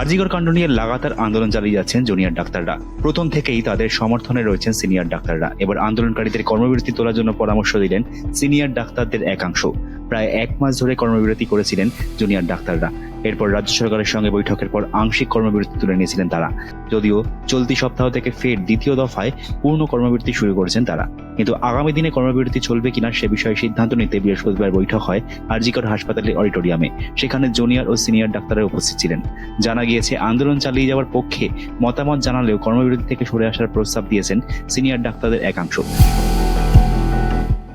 আরজিকর কাণ্ড নিয়ে লাগাতার আন্দোলন চালিয়ে যাচ্ছেন জুনিয়র ডাক্তাররা। প্রথম থেকেই তাদের সমর্থনে রয়েছেন সিনিয়র ডাক্তাররা। এবার আন্দোলনকারীদের কর্মবিরতি তোলার জন্য পরামর্শ দিলেন সিনিয়র ডাক্তারদের একাংশ। প্রায় এক মাস ধরে কর্মবিরতি করেছিলেন জুনিয়র ডাক্তাররা। এরপর রাজ্য সরকারের সঙ্গে বৈঠকের পর আংশিক কর্মবিরতি তুলে নিয়েছিলেন তারা। যদিও চলতি সপ্তাহ থেকে ফের দ্বিতীয় দফায় পূর্ণ কর্মবিরতি শুরু করেছেন তারা। কিন্তু আগামী দিনে কর্মবিরতি চলবে কিনা সে বিষয়ে সিদ্ধান্ত নিতে বৃহস্পতিবার বৈঠক হয় আরজিকর হাসপাতালের অডিটোরিয়ামে। সেখানে জুনিয়র ও সিনিয়র ডাক্তাররা উপস্থিত ছিলেন। জানা গিয়েছে, আন্দোলন চালিয়ে যাওয়ার পক্ষে মতামত জানালেও কর্মবিরতি থেকে সরে আসার প্রস্তাব দিয়েছেন সিনিয়র ডাক্তারদের একাংশ।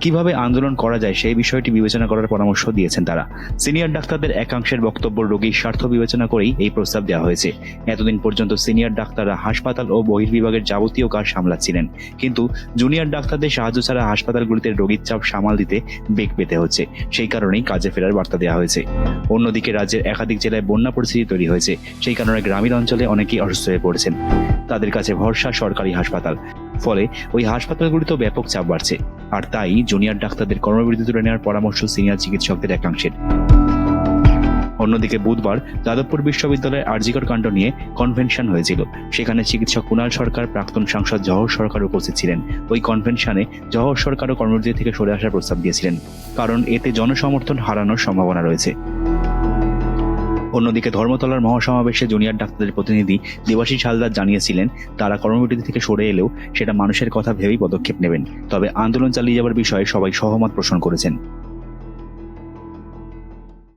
কীভাবে আন্দোলন করা যায় সেই বিষয়টি বিবেচনা করার পরামর্শ দিয়েছেন তারা। সিনিয়র ডাক্তারদের একাংশের বক্তব্য রোগীর স্বার্থ বিবেচনা করেই এই প্রস্তাব দেওয়া হয়েছে। এতদিন পর্যন্ত সিনিয়র ডাক্তাররা হাসপাতাল ও বহির্বিভাগের যাবতীয় কাজ সামলাচ্ছিলেন। কিন্তু জুনিয়র ডাক্তারদের সাহায্য ছাড়া হাসপাতালগুলিতে রোগীর চাপ সামাল দিতে বেগ পেতে হচ্ছে। সেই কারণেই কাজে ফেরার বার্তা দেওয়া হয়েছে। অন্যদিকে রাজ্যের একাধিক জেলায় বন্যা পরিস্থিতি তৈরি হয়েছে। সেই কারণে গ্রামীণ অঞ্চলে অনেকেই অসুস্থ হয়ে পড়েছেন। তাদের কাছে ভরসা সরকারি হাসপাতাল। ফলে ওই হাসপাতালগুলিতেও ব্যাপক চাপ বাড়ছে। আর তাই জুনিয়র ডাক্তারদের কর্মবিরতি তুলে নেওয়ার পরামর্শ সিনিয়র চিকিৎসকদের একাংশের। অন্যদিকে বুধবার যাদবপুর বিশ্ববিদ্যালয়ের আর্জিকর কাণ্ড নিয়ে কনভেনশন হয়েছিল। সেখানে চিকিৎসক কুণাল সরকার, প্রাক্তন সাংসদ জহর সরকার উপস্থিত ছিলেন। ওই কনভেনশনে জহর সরকারও কর্মবিরতি থেকে সরে আসার প্রস্তাব দিয়েছিলেন। কারণ এতে জনসমর্থন হারানোর সম্ভাবনা রয়েছে। অন্যদিকে ধর্মতলার মহাসমাবেশে জুনিয়র ডাক্তারদের প্রতিনিধি দেবাশিস হালদার জানিয়েছিলেন, তারা কর্মবিরতি থেকে সরে এলেও সেটা মানুষের কথা ভেবেই পদক্ষেপ নেবেন। তবে আন্দোলন চালিয়ে যাওয়ার বিষয়ে সবাই সহমত পোষণ করেছেন।